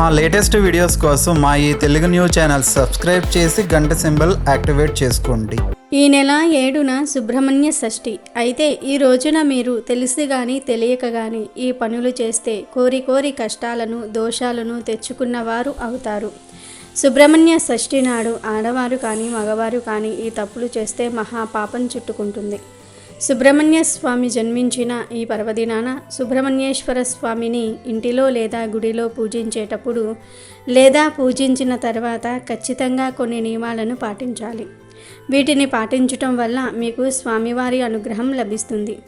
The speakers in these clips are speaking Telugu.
మా లేటెస్ట్ వీడియోస్ కోసం మా ఈ తెలుగు న్యూస్ ఛానల్ సబ్స్క్రైబ్ చేసి గంట సింబల్ యాక్టివేట్ చేసుకోండి. ఈ నెల ఏడున సుబ్రహ్మణ్య షష్ఠి. అయితే ఈ రోజున మీరు తెలిసి గాని తెలియక గాని ఈ పనులు చేస్తే కోరి కోరి కష్టాలను దోషాలను తెచ్చుకున్నవారు అవుతారు. సుబ్రహ్మణ్య షష్ఠి నాడు ఆడవారు కానీ మగవారు కానీ ఈ తప్పులు చేస్తే మహాపాపం చుట్టుకుంటుంది. సుబ్రహ్మణ్య స్వామి జన్మించిన ఈ పర్వదినాన సుబ్రహ్మణ్యేశ్వర స్వామిని ఇంటిలో లేదా గుడిలో పూజించేటప్పుడు లేదా పూజించిన తర్వాత ఖచ్చితంగా కొన్ని నియమాలను పాటించాలి. వీటిని పాటించటం వల్ల మీకు స్వామివారి అనుగ్రహం లభిస్తుంది.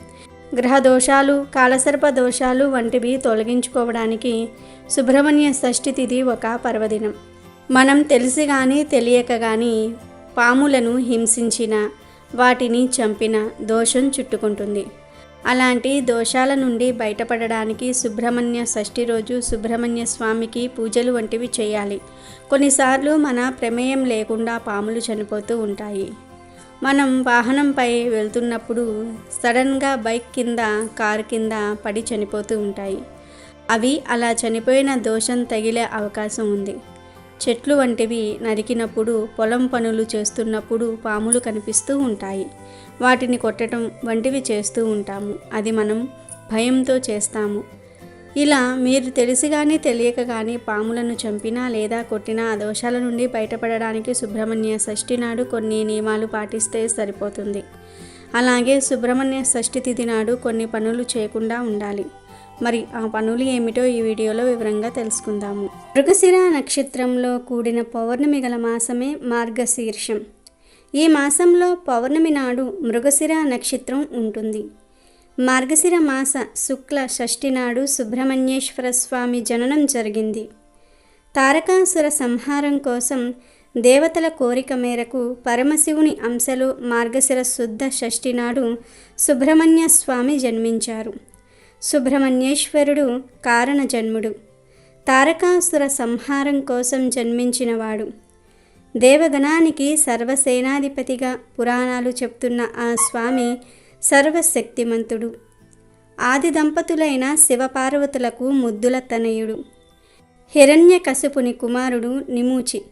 గ్రహ దోషాలు కాలసర్ప దోషాలు వంటివి తొలగించుకోవడానికి సుబ్రహ్మణ్య షష్ఠి తిథి ఒక పర్వదినం. మనం తెలిసి కానీ తెలియక కానీ పాములను హింసించిన వాటిని చంపిన దోషం చుట్టుకుంటుంది. అలాంటి దోషాల నుండి బయటపడడానికి సుబ్రహ్మణ్య షష్ఠి రోజు సుబ్రహ్మణ్య స్వామికి పూజలు వంటివి చేయాలి. కొన్నిసార్లు మన ప్రమేయం లేకుండా పాములు చనిపోతూ ఉంటాయి. మనం వాహనంపై వెళ్తున్నప్పుడు సడన్గా బైక్ కింద కారు కింద పడి చనిపోతూ ఉంటాయి. అవి అలా చనిపోయిన దోషం తగిలే అవకాశం ఉంది. చెట్లు వంటివి నరికినప్పుడు పొలం పనులు చేస్తున్నప్పుడు పాములు కనిపిస్తూ ఉంటాయి. వాటిని కొట్టడం వంటివి చేస్తూ ఉంటాము. అది మనం భయంతో చేస్తాము. ఇలా మీరు తెలిసి కానీ తెలియక కానీ పాములను చంపినా లేదా కొట్టినా ఆ దోషాల నుండి బయటపడడానికి సుబ్రహ్మణ్య షష్ఠి నాడు కొన్ని నియమాలు పాటిస్తే సరిపోతుంది. అలాగే సుబ్రహ్మణ్య షష్ఠి తిథి నాడు కొన్ని పనులు చేయకుండా ఉండాలి. మరి ఆ పనులు ఏమిటో ఈ వీడియోలో వివరంగా తెలుసుకుందాము. మృగశిర నక్షత్రంలో కూడిన పౌర్ణమి గల మాసమే మార్గశీర్షం. ఈ మాసంలో పౌర్ణమి నాడు మృగశిర నక్షత్రం ఉంటుంది. మార్గశిర మాస శుక్ల షష్ఠి నాడు సుబ్రహ్మణ్యేశ్వర స్వామి జననం జరిగింది. తారకాసుర సంహారం కోసం దేవతల కోరిక మేరకు పరమశివుని అంశలు మార్గశిర శుద్ధ షష్ఠి నాడు సుబ్రహ్మణ్య స్వామి జన్మించారు. సుబ్రహ్మణ్యేశ్వరుడు కారణ జన్ముడు తారకాసుర సంహారం కోసం జన్మించినవాడు. దేవగణానికి సర్వసేనాధిపతిగా పురాణాలు చెప్తున్న ఆ స్వామి సర్వశక్తిమంతుడు. ఆది దంపతులైన శివపార్వతులకు ముద్దుల తనయుడు. హిరణ్యకశిపుని కుమారుడు నిమూచి.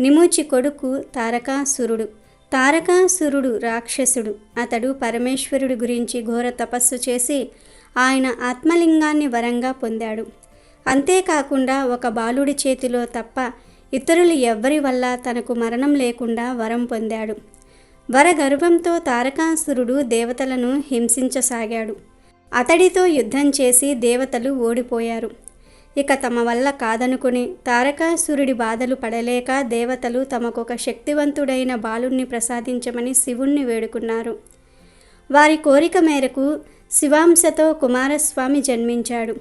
నిమూచి కొడుకు తారకాసురుడు. తారకాసురుడు రాక్షసుడు. అతడు పరమేశ్వరుడి గురించి ఘోర తపస్సు చేసి ఆయన ఆత్మలింగాన్ని వరంగా పొందాడు. అంతేకాకుండా ఒక బాలుడి చేతిలో తప్ప ఇతరులు ఎవ్వరి వల్ల తనకు మరణం లేకుండా వరం పొందాడు. వరగర్వంతో తారకాసురుడు దేవతలను హింసించసాగాడు. అతడితో యుద్ధం చేసి దేవతలు ఓడిపోయారు. ఇక తమ వల్ల కాదనుకుని తారకాసురుడి బాధలు పడలేక దేవతలు తమకొక శక్తివంతుడైన బాలుణ్ణి ప్రసాదించమని శివుణ్ణి వేడుకున్నారు. వారి కోరిక మేరకు శివాంశతో కుమారస్వామి జన్మించాడు.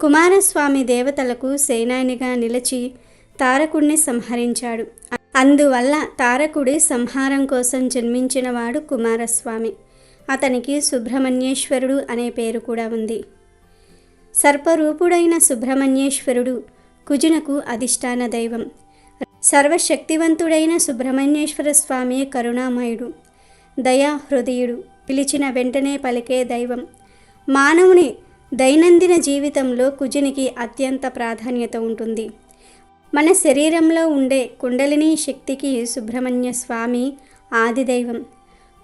కుమారస్వామి దేవతలకు సేనానిగా నిలిచి తారకుణ్ణి సంహరించాడు. అందువల్ల తారకుడి సంహారం కోసం జన్మించినవాడు కుమారస్వామి. అతనికి సుబ్రహ్మణ్యేశ్వరుడు అనే పేరు కూడా ఉంది. సర్పరూపుడైన సుబ్రహ్మణ్యేశ్వరుడు కుజునకు అధిష్టాన దైవం. సర్వశక్తివంతుడైన సుబ్రహ్మణ్యేశ్వర స్వామి కరుణామయుడు దయా హృదయుడు పిలిచిన వెంటనే పలికే దైవం. మానవుని దైనందిన జీవితంలో కుజునికి అత్యంత ప్రాధాన్యత ఉంటుంది. మన శరీరంలో ఉండే కుండలిని శక్తికి సుబ్రహ్మణ్య స్వామి ఆదిదైవం.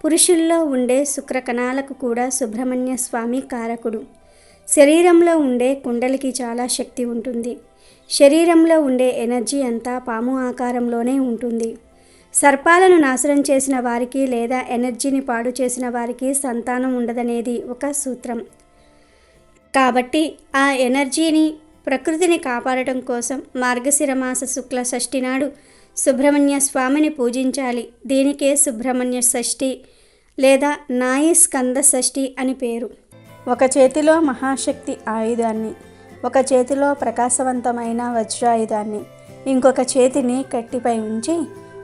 పురుషుల్లో ఉండే శుక్రకణాలకు కూడా సుబ్రహ్మణ్య స్వామి కారకుడు. శరీరంలో ఉండే కుండలికి చాలా శక్తి ఉంటుంది. శరీరంలో ఉండే ఎనర్జీ అంతా పాము ఆకారంలోనే ఉంటుంది. సర్పాలను నాశనం చేసిన వారికి లేదా ఎనర్జీని పాడు చేసిన వారికి సంతానం ఉండదనేది ఒక సూత్రం. కాబట్టి ఆ ఎనర్జీని ప్రకృతిని కాపాడటం కోసం మార్గశిరమాస శుక్ల షష్ఠి నాడు సుబ్రహ్మణ్య స్వామిని పూజించాలి. దీనికే సుబ్రహ్మణ్య షష్ఠి లేదా నాయి స్కంద షష్ఠి అని పేరు. ఒక చేతిలో మహాశక్తి ఆయుధాన్ని ఒక చేతిలో ప్రకాశవంతమైన వజ్రాయుధాన్ని ఇంకొక చేతిని కట్టిపై ఉంచి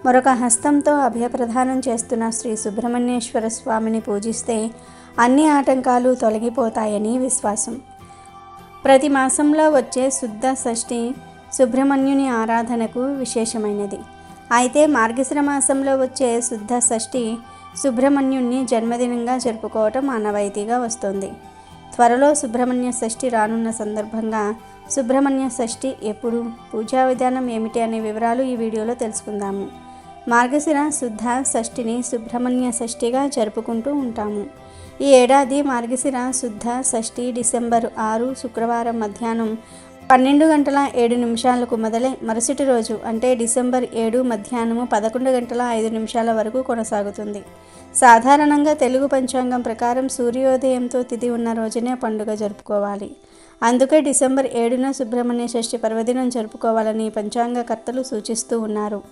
మరొక హస్తంతో అభయప్రదానం చేస్తున్న శ్రీ సుబ్రహ్మణ్యేశ్వర స్వామిని పూజిస్తే అన్ని ఆటంకాలు తొలగిపోతాయని విశ్వాసం. ప్రతి మాసంలో వచ్చే శుద్ధ షష్ఠి సుబ్రహ్మణ్యుని ఆరాధనకు విశేషమైనది. అయితే మార్గశిర మాసంలో వచ్చే శుద్ధ షష్ఠి సుబ్రహ్మణ్యుణ్ణి జన్మదినంగా జరుపుకోవటం ఆనవాయితీగా వస్తుంది. త్వరలో సుబ్రహ్మణ్య షష్ఠి రానున్న సందర్భంగా సుబ్రహ్మణ్య షష్ఠి ఎప్పుడు పూజా విధానం ఏమిటి అనే వివరాలు ఈ వీడియోలో తెలుసుకుందాము. మార్గశిర శుద్ధ షష్ఠిని సుబ్రహ్మణ్య షష్ఠిగా జరుపుకుంటూ ఉంటాము. ఈ ఏడాది మార్గశిర శుద్ధ షష్ఠి డిసెంబర్ ఆరు శుక్రవారం మధ్యాహ్నం పన్నెండు గంటల ఏడు నిమిషాలకు మొదలై మరుసటి రోజు అంటే డిసెంబర్ ఏడు మధ్యాహ్నము పదకొండు గంటల ఐదు నిమిషాల వరకు కొనసాగుతుంది. సాధారణంగా తెలుగు పంచాంగం ప్రకారం సూర్యోదయంతో తిథి ఉన్న రోజునే పండుగ జరుపుకోవాలి. అందుకే డిసెంబర్ ఏడున సుబ్రహ్మణ్య షష్ఠి పర్వదినం జరుపుకోవాలని పంచాంగకర్తలు సూచిస్తూ ఉన్నారు.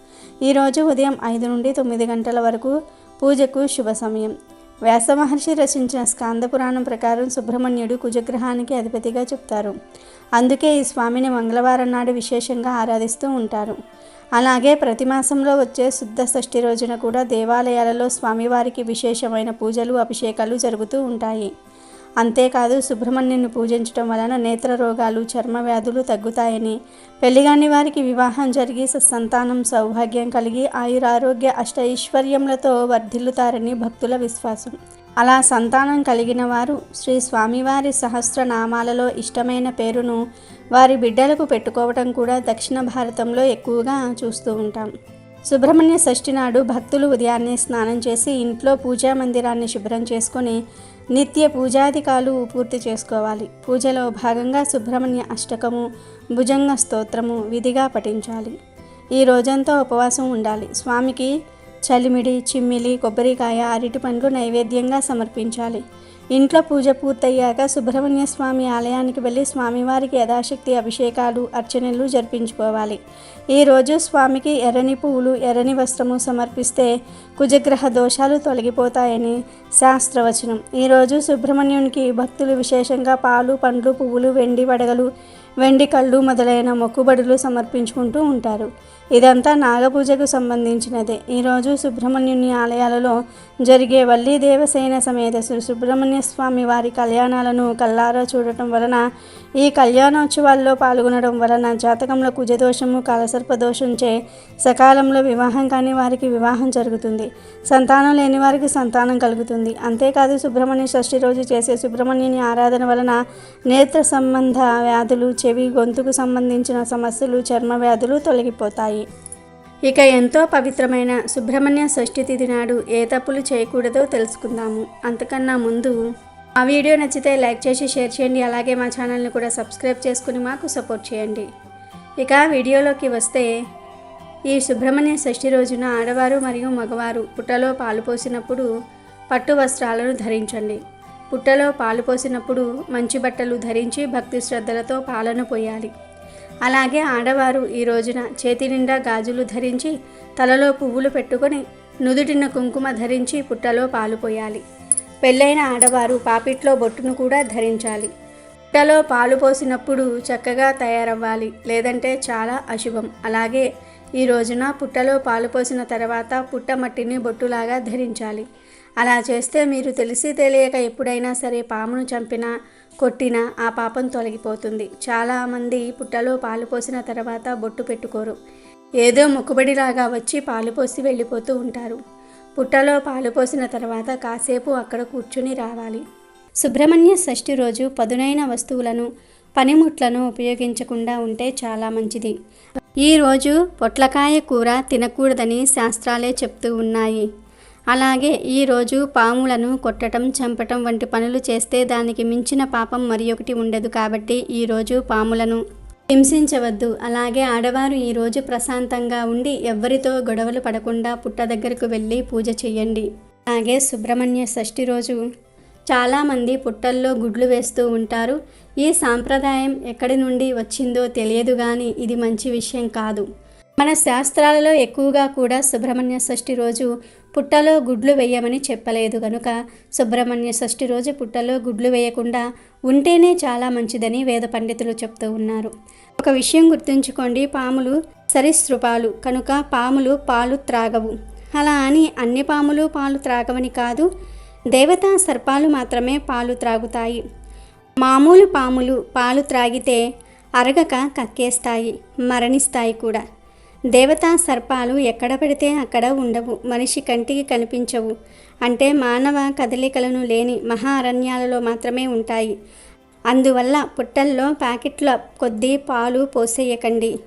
ఈరోజు ఉదయం ఐదు నుండి తొమ్మిది గంటల వరకు పూజకు శుభ సమయం. వ్యాస మహర్షి రచించిన స్కాంద పురాణం ప్రకారం సుబ్రహ్మణ్యుడు కుజగ్రహానికి అధిపతిగా చెప్తారు. అందుకే ఈ స్వామిని మంగళవారం నాడు విశేషంగా ఆరాధిస్తూ ఉంటారు. అలాగే ప్రతి మాసంలో వచ్చే శుద్ధ షష్ఠి రోజున కూడా దేవాలయాలలో స్వామివారికి విశేషమైన పూజలు అభిషేకాలు జరుగుతూ ఉంటాయి. అంతేకాదు సుబ్రహ్మణ్యుని పూజించడం వలన నేత్ర రోగాలు చర్మ వ్యాధులు తగ్గుతాయని. పెళ్ళిగాని వారికి వివాహం జరిగి సంతానం సౌభాగ్యం కలిగి ఆయురారోగ్య అష్టైశ్వర్యములతో వర్ధిల్లుతారని భక్తుల విశ్వాసం. అలా సంతానం కలిగిన వారు శ్రీ స్వామివారి సహస్రనామాలలో ఇష్టమైన పేరును వారి బిడ్డలకు పెట్టుకోవటం కూడా దక్షిణ భారతంలో ఎక్కువగా చూస్తూ ఉంటాం. సుబ్రహ్మణ్య షష్ఠి నాడు భక్తులు ఉదయాన్నే స్నానం చేసి ఇంట్లో పూజా మందిరాన్ని శుభ్రం చేసుకొని నిత్య పూజాధికాలు పూర్తి చేసుకోవాలి. పూజలో భాగంగా సుబ్రహ్మణ్య అష్టకము భుజంగ స్తోత్రము విధిగా పఠించాలి. ఈ రోజంతా ఉపవాసం ఉండాలి. స్వామికి చలిమిడి చిమ్మిలి కొబ్బరికాయ అరటి పండ్లు నైవేద్యంగా సమర్పించాలి. ఇంట్లో పూజ పూర్తయ్యాక సుబ్రహ్మణ్య స్వామి ఆలయానికి వెళ్ళి స్వామివారికి యథాశక్తి అభిషేకాలు అర్చనలు జరిపించుకోవాలి. ఈరోజు స్వామికి ఎర్రని పువ్వులు ఎర్రని వస్త్రము సమర్పిస్తే కుజగ్రహ దోషాలు తొలగిపోతాయని శాస్త్రవచనం. ఈరోజు సుబ్రహ్మణ్యునికి భక్తులు విశేషంగా పాలు పండ్లు పువ్వులు వెండి వడగలు వెండి కళ్ళు మొదలైన మొక్కుబడులు సమర్పించుకుంటూ ఉంటారు. ఇదంతా నాగపూజకు సంబంధించినదే. ఈరోజు సుబ్రహ్మణ్యుని ఆలయాలలో జరిగే వల్లి దేవసేన సమేత శ్రీ సుబ్రహ్మణ్య స్వామి వారి కళ్యాణాలను కల్లారా చూడటం వలన ఈ కళ్యాణోత్సవాల్లో పాల్గొనడం వలన జాతకంలో కుజదోషము కాలసర్పదోషంచే సకాలంలో వివాహం కాని వారికి వివాహం జరుగుతుంది. సంతానం లేని వారికి సంతానం కలుగుతుంది. అంతేకాదు సుబ్రహ్మణ్య షష్ఠి రోజు చేసే సుబ్రహ్మణ్యుని ఆరాధన వలన నేత్ర సంబంధ వ్యాధులు చెవి గొంతుకు సంబంధించిన సమస్యలు చర్మ వ్యాధులు తొలగిపోతాయి. ఇక ఎంతో పవిత్రమైన సుబ్రహ్మణ్య షష్ఠి తిథి నాడు ఏ తప్పులు చేయకూడదో తెలుసుకుందాము. అంతకన్నా ముందు ఆ వీడియో నచ్చితే లైక్ చేసి షేర్ చేయండి. అలాగే మా ఛానల్ని కూడా సబ్స్క్రైబ్ చేసుకుని మాకు సపోర్ట్ చేయండి. ఇక వీడియోలోకి వస్తే ఈ సుబ్రహ్మణ్య షష్ఠి రోజున ఆడవారు మరియు మగవారు పుట్టలో పాలు పోసినప్పుడు పట్టు వస్త్రాలను ధరించండి. పుట్టలో పాలు పోసినప్పుడు మంచి బట్టలు ధరించి భక్తి శ్రద్ధలతో పాలను పోయాలి. అలాగే ఆడవారు ఈ రోజున చేతి నిండా గాజులు ధరించి తలలో పువ్వులు పెట్టుకొని నుదుటిన కుంకుమ ధరించి పుట్టలో పాలు పోయాలి. పెళ్ళైన ఆడవారు పాపిట్లో బొట్టును కూడా ధరించాలి. పుట్టలో పాలు పోసినప్పుడు చక్కగా తయారవ్వాలి లేదంటే చాలా అశుభం. అలాగే ఈ రోజున పుట్టలో పాలు పోసిన తర్వాత పుట్ట మట్టిని బొట్టులాగా ధరించాలి. అలా చేస్తే మీరు తెలిసి తెలియక ఎప్పుడైనా సరే పామును చంపినా కొట్టినా ఆ పాపం తొలగిపోతుంది. చాలామంది పుట్టలో పాలు పోసిన తర్వాత బొట్టు పెట్టుకోరు. ఏదో మొక్కుబడిలాగా వచ్చి పాలు పోసి వెళ్ళిపోతూ ఉంటారు. పుట్టలో పాలు పోసిన తర్వాత కాసేపు అక్కడ కూర్చుని రావాలి. సుబ్రహ్మణ్య షష్ఠి రోజు పదునైన వస్తువులను పనిముట్లను ఉపయోగించకుండా ఉంటే చాలా మంచిది. ఈ రోజు పొట్లకాయ కూర తినకూడదని శాస్త్రాలే చెప్తూ ఉన్నాయి. అలాగే ఈరోజు పాములను కొట్టడం చంపటం వంటి పనులు చేస్తే దానికి మించిన పాపం మరి ఒకటి ఉండదు కాబట్టి ఈరోజు పాములను హింసించవద్దు. అలాగే ఆడవారు ఈరోజు ప్రశాంతంగా ఉండి ఎవ్వరితో గొడవలు పడకుండా పుట్ట దగ్గరకు వెళ్ళి పూజ చేయండి. అలాగే సుబ్రహ్మణ్య షష్ఠి రోజు చాలామంది పుట్టల్లో గుడ్లు వేస్తూ ఉంటారు. ఈ సాంప్రదాయం ఎక్కడి నుండి వచ్చిందో తెలియదు కానీ ఇది మంచి విషయం కాదు. మన శాస్త్రాలలో ఎక్కువగా కూడా సుబ్రహ్మణ్య షష్ఠి రోజు పుట్టలో గుడ్లు వేయమని చెప్పలేదు కనుక సుబ్రహ్మణ్య షష్ఠి రోజు పుట్టలో గుడ్లు వేయకుండా ఉంటేనే చాలా మంచిదని వేద పండితులు చెప్తూ ఉన్నారు. ఒక విషయం గుర్తుంచుకోండి పాములు సరీసృపాలు కనుక పాములు పాలు త్రాగవు. అలా అని అన్ని పాములు పాలు త్రాగవని కాదు దేవతా సర్పాలు మాత్రమే పాలు త్రాగుతాయి. మామూలు పాములు పాలు త్రాగితే అరగక కక్కేస్తాయి మరణిస్తాయి కూడా. దేవతా సర్పాలు ఎక్కడ పడితే అక్కడ ఉండవు మనిషి కంటికి కనిపించవు. అంటే మానవ కదలికలను లేని మహా అరణ్యాలలో మాత్రమే ఉంటాయి. అందువల్ల పుట్టల్లో ప్యాకెట్ల కొద్దీ పాలు పోసేయకండి.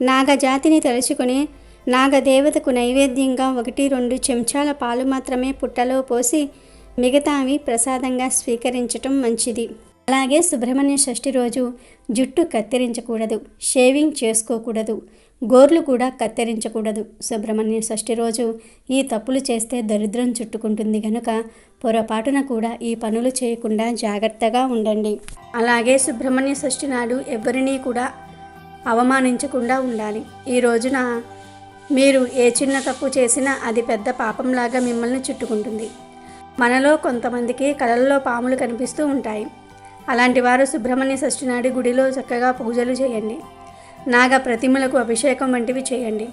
నాగజాతిని తలుచుకుని నాగదేవతకు నైవేద్యంగా ఒకటి రెండు చెంచాల పాలు మాత్రమే పుట్టలో పోసి మిగతావి ప్రసాదంగా స్వీకరించటం మంచిది. అలాగే సుబ్రహ్మణ్య షష్ఠి రోజు జుట్టు కత్తిరించకూడదు షేవింగ్ చేసుకోకూడదు. గోర్లు కూడా కత్తిరించకూడదు. సుబ్రహ్మణ్య షష్ఠి రోజు ఈ తప్పులు చేస్తే దరిద్రం చుట్టుకుంటుంది గనుక పొరపాటున కూడా ఈ పనులు చేయకుండా జాగ్రత్తగా ఉండండి. అలాగే సుబ్రహ్మణ్య షష్ఠి నాడు ఎవరినీ కూడా అవమానించకుండా ఉండాలి. ఈ రోజున మీరు ఏ చిన్న తప్పు చేసినా అది పెద్ద పాపంలాగా మిమ్మల్ని చుట్టుకుంటుంది. మనలో కొంతమందికి కళల్లో పాములు కనిపిస్తూ ఉంటాయి. అలాంటి వారు సుబ్రహ్మణ్య షష్ఠి నాడు గుడిలో చక్కగా పూజలు చేయండి. నాగ ప్రతిమలకు అభిషేకం వంటివి చేయండి.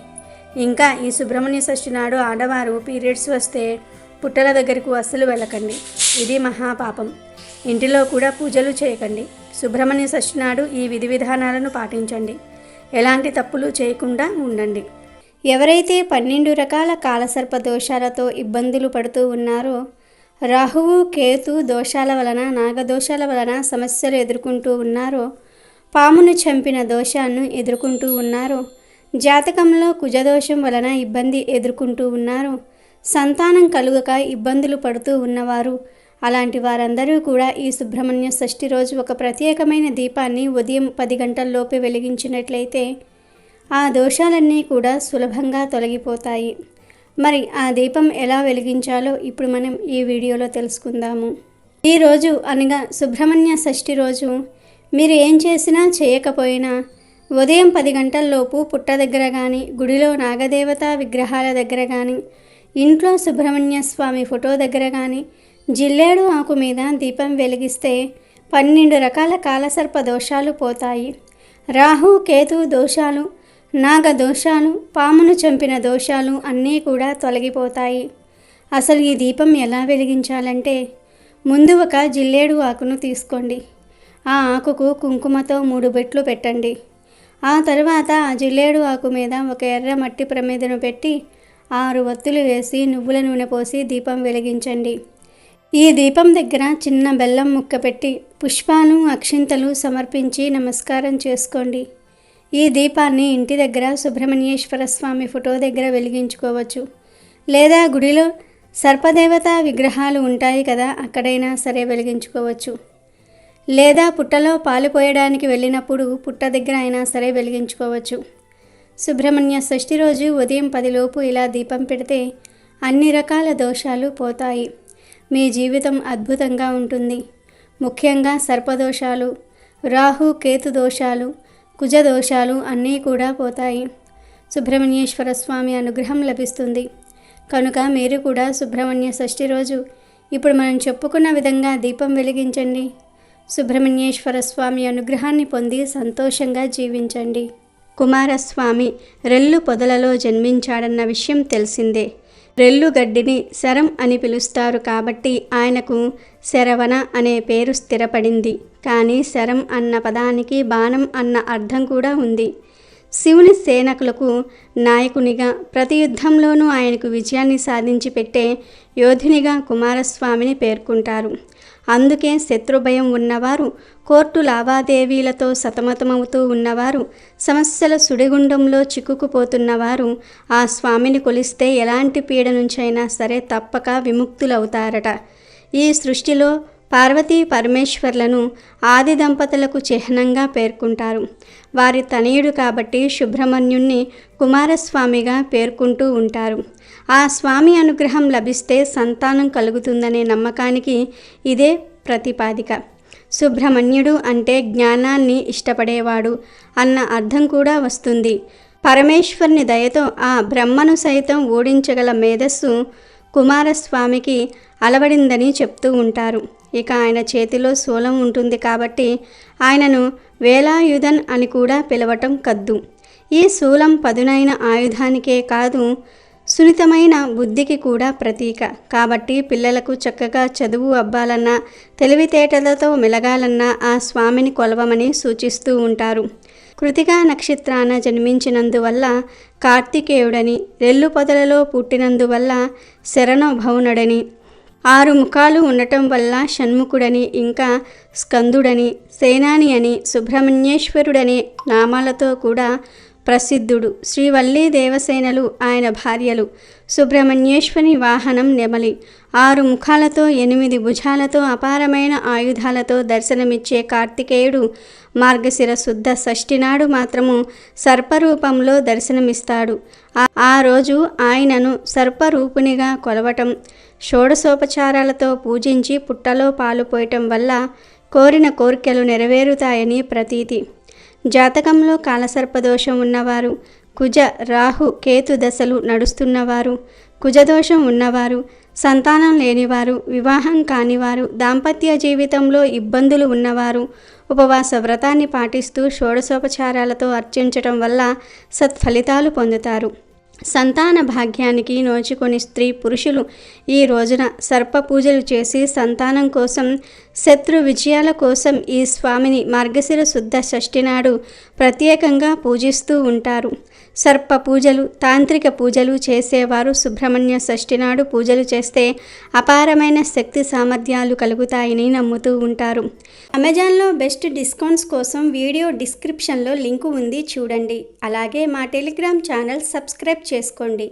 ఇంకా ఈ సుబ్రహ్మణ్య షష్ఠి నాడు ఆడవారు పీరియడ్స్ వస్తే పుట్టల దగ్గరకు అస్సలు వెళ్ళకండి. ఇది మహాపాపం. ఇంటిలో కూడా పూజలు చేయకండి. సుబ్రహ్మణ్య షష్ఠి నాడు ఈ విధి విధానాలను పాటించండి. ఎలాంటి తప్పులు చేయకుండా ఉండండి. ఎవరైతే పన్నెండు రకాల కాలసర్ప దోషాలతో ఇబ్బందులు పడుతూ ఉన్నారో రాహువు కేతు దోషాల వలన నాగదోషాల వలన సమస్యలు ఎదుర్కొంటూ ఉన్నారో పామును చంపిన దోషాన్ని ఎదుర్కొంటూ ఉన్నారు. జాతకంలో కుజదోషం వలన ఇబ్బంది ఎదుర్కొంటూ ఉన్నారు. సంతానం కలుగక ఇబ్బందులు పడుతూ ఉన్నవారు. అలాంటి వారందరూ కూడా ఈ సుబ్రహ్మణ్య షష్ఠి రోజు ఒక ప్రత్యేకమైన దీపాన్ని ఉదయం పది గంటల్లోపే వెలిగించినట్లయితే ఆ దోషాలన్నీ కూడా సులభంగా తొలగిపోతాయి. మరి ఆ దీపం ఎలా వెలిగించాలో ఇప్పుడు మనం ఈ వీడియోలో తెలుసుకుందాము. ఈరోజు అనగా సుబ్రహ్మణ్య షష్ఠి రోజు మీరు ఏం చేసినా చేయకపోయినా ఉదయం పది గంటల్లోపు పుట్ట దగ్గర కానీ గుడిలో నాగదేవత విగ్రహాల దగ్గర కానీ ఇంట్లో సుబ్రహ్మణ్య స్వామి ఫోటో దగ్గర కానీ జిల్లేడు ఆకు మీద దీపం వెలిగిస్తే పన్నెండు రకాల కాలసర్ప దోషాలు పోతాయి. రాహు కేతు దోషాలు నాగ దోషాలు పామును చంపిన దోషాలు అన్నీ కూడా తొలగిపోతాయి. అసలు ఈ దీపం ఎలా వెలిగించాలంటే ముందు ఒక జిల్లేడు ఆకును తీసుకోండి. ఆ ఆకుకు కుంకుమతో మూడు బెట్లు పెట్టండి. ఆ తర్వాత ఆ జిల్లేడు ఆకు మీద ఒక ఎర్ర మట్టి ప్రమేదను పెట్టి ఆరు వత్తులు వేసి నువ్వుల నూనె పోసి దీపం వెలిగించండి. ఈ దీపం దగ్గర చిన్న బెల్లం ముక్క పెట్టి పుష్పాలు అక్షింతలు సమర్పించి నమస్కారం చేసుకోండి. ఈ దీపాన్ని ఇంటి దగ్గర సుబ్రహ్మణ్యేశ్వర స్వామి ఫోటో దగ్గర వెలిగించుకోవచ్చు. లేదా గుడిలో సర్పదేవత విగ్రహాలు ఉంటాయి కదా అక్కడైనా సరే వెలిగించుకోవచ్చు. లేదా పుట్టలో పాలు పోయడానికి వెళ్ళినప్పుడు పుట్ట దగ్గర అయినా సరే వెలిగించుకోవచ్చు. సుబ్రహ్మణ్య షష్ఠి రోజు ఉదయం పదిలోపు ఇలా దీపం పెడితే అన్ని రకాల దోషాలు పోతాయి. మీ జీవితం అద్భుతంగా ఉంటుంది. ముఖ్యంగా సర్పదోషాలు రాహు కేతు దోషాలు కుజ దోషాలు అన్నీ కూడా పోతాయి. సుబ్రహ్మణ్యేశ్వర స్వామి అనుగ్రహం లభిస్తుంది. కనుక మీరు కూడా సుబ్రహ్మణ్య షష్ఠి రోజు ఇప్పుడు మనం చెప్పుకున్న విధంగా దీపం వెలిగించండి. సుబ్రహ్మణ్యేశ్వర స్వామి అనుగ్రహాన్ని పొంది సంతోషంగా జీవించండి. కుమారస్వామి రెల్లు పొదలలో జన్మించాడన్న విషయం తెలిసిందే. రెల్లు గడ్డిని శరం అని పిలుస్తారు కాబట్టి ఆయనకు శరవణ అనే పేరు స్థిరపడింది. కానీ శరం అన్న పదానికి బాణం అన్న అర్థం కూడా ఉంది. శివుని సేనకులకు నాయకునిగా ప్రతి యుద్ధంలోనూ ఆయనకు విజయాన్ని సాధించి పెట్టే యోధునిగా కుమారస్వామిని పేర్కొంటారు. అందుకే శత్రుభయం ఉన్నవారు కోర్టు లావాదేవీలతో సతమతమవుతూ ఉన్నవారు సమస్యల సుడిగుండంలో చిక్కుకుపోతున్నవారు ఆ స్వామిని కొలిస్తే ఎలాంటి పీడ నుంచైనా సరే తప్పక విముక్తులవుతారట. ఈ సృష్టిలో పార్వతీ పరమేశ్వర్లను ఆది దంపతులకు చిహ్నంగా పేర్కొంటారు. వారి తనయుడు కాబట్టి సుబ్రహ్మణ్యుణ్ణి కుమారస్వామిగా పేర్కొంటూ ఉంటారు. ఆ స్వామి అనుగ్రహం లభిస్తే సంతానం కలుగుతుందనే నమ్మకానికి ఇదే ప్రతిపాదిక. సుబ్రహ్మణ్యుడు అంటే జ్ఞానాన్ని ఇష్టపడేవాడు అన్న అర్థం కూడా వస్తుంది. పరమేశ్వరుని దయతో ఆ బ్రహ్మను సైతం ఓడించగల మేధస్సు కుమారస్వామికి అలవడిందని చెప్తూ ఉంటారు. ఇక ఆయన చేతిలో శూలం ఉంటుంది కాబట్టి ఆయనను వేలాయుధన్ అని కూడా పిలవటం కద్దు. ఈ శూలం పదునైన ఆయుధానికే కాదు సున్నితమైన బుద్ధికి కూడా ప్రతీక. కాబట్టి పిల్లలకు చక్కగా చదువు అబ్బాలన్నా తెలివితేటలతో మెలగాలన్నా ఆ స్వామిని కొలవమని సూచిస్తూ ఉంటారు. కృతికా నక్షత్రాన జన్మించినందువల్ల కార్తికేయుడని రెల్లు పొదలలో పుట్టినందువల్ల శరణభౌనుడని ఆరు ముఖాలు ఉండటం వల్ల షణ్ముఖుడని ఇంకా స్కందుడని సేనాని అని సుబ్రహ్మణ్యేశ్వరుడనే నామాలతో కూడా ప్రసిద్ధుడు. శ్రీవల్లి దేవసేనలు ఆయన భార్యలు. సుబ్రహ్మణ్యేశ్వరి వాహనం నెమలి. ఆరు ముఖాలతో ఎనిమిది భుజాలతో అపారమైన ఆయుధాలతో దర్శనమిచ్చే కార్తికేయుడు మార్గశిర శుద్ధ షష్ఠి నాడు మాత్రము సర్పరూపంలో దర్శనమిస్తాడు. ఆ- రోజు ఆయనను సర్పరూపునిగా కొలవటం షోడశోపచారాలతో పూజించి పుట్టలో పాలు పోయటం వల్ల కోరిన కోరికలు నెరవేరుతాయని ప్రతీతి. జాతకంలో కాలసర్పదోషం ఉన్నవారు కుజ రాహు కేతు దశలు నడుస్తున్నవారు కుజదోషం ఉన్నవారు సంతానం లేనివారు వివాహం కానివారు దాంపత్య జీవితంలో ఇబ్బందులు ఉన్నవారు ఉపవాస వ్రతాన్ని పాటిస్తూ షోడశోపచారాలతో అర్చించటం వల్ల సత్ఫలితాలు పొందుతారు. సంతాన భాగ్యానికి నోచుకొని స్త్రీ పురుషులు ఈ రోజున సర్ప పూజలు చేసి సంతానం కోసం శత్రు విజయాల కోసం ఈ స్వామిని మార్గశిర శుద్ధ షష్ఠి నాడు ప్రత్యేకంగా పూజిస్తూ ఉంటారు. సర్ప పూజలు తాంత్రిక పూజలు చేసేవారు సుబ్రహ్మణ్య షష్ఠి నాడు పూజలు చేస్తే అపారమైన శక్తి సామర్థ్యాలు కలుగుతాయని నమ్ముతూ ఉంటారు. అమెజాన్లో బెస్ట్ డిస్కౌంట్స్ కోసం వీడియో డిస్క్రిప్షన్లో లింకు ఉంది చూడండి. అలాగే మా టెలిగ్రామ్ ఛానల్ సబ్స్క్రైబ్ చేసుకోండి.